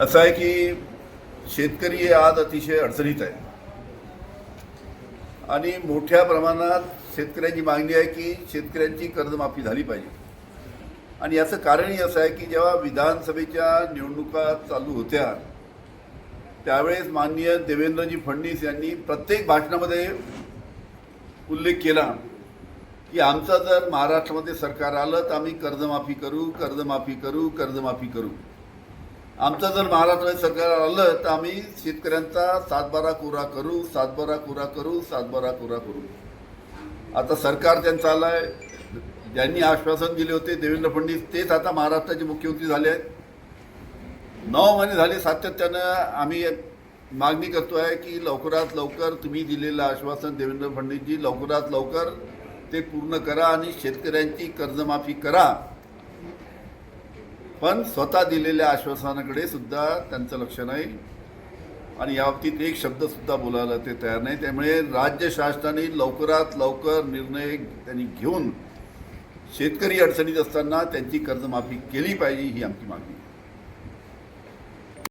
असं आहे की शेतकरी हे आज अतिशय अडचणीत आहे. आणि मोठ्या प्रमाणात शेतकऱ्यांची मागणी आहे की शेतकऱ्यांची कर्जमाफी झाली पाहिजे. आणि याचं कारणही असं आहे की जेव्हा विधानसभेच्या निवडणुका चालू होत्या त्यावेळेस माननीय देवेंद्रजी फडणवीस यांनी प्रत्येक भाषणामध्ये उल्लेख केला की आमचं जर महाराष्ट्रामध्ये सरकार आलं तर आम्ही कर्जमाफी करू कर्जमाफी करू कर्जमाफी करू. आमचं जर महाराष्ट्र सरकार आलं तर आम्ही शेतकऱ्यांचा सातबारा कोरा करू सातबारा कोरा करू सातबारा कोरा करू. आता सरकार त्यांचं आलं आहे ज्यांनी आश्वासन दिले होते देवेंद्र फडणवीस तेच आता महाराष्ट्राचे मुख्यमंत्री झाले आहेत. नऊ महिने झाले सातत्यानं आम्ही मागणी करतो आहे की लवकरात लवकर तुम्ही दिलेलं आश्वासन देवेंद्र फडणवीसजी लवकरात लवकर ते पूर्ण करा आणि शेतकऱ्यांची कर्जमाफी करा. पण स्वतः दिलेल्या आश्वासनाकडे सुद्धा त्यांचं लक्ष नाही आणि याबाबतीत एक शब्दसुद्धा बोलायला ते तयार नाही त्यामुळे राज्य शासनाने लवकरात लवकर निर्णय त्यांनी घेऊन शेतकरी अडचणीत असताना त्यांची कर्जमाफी केली पाहिजे ही आमची मागणी आहे.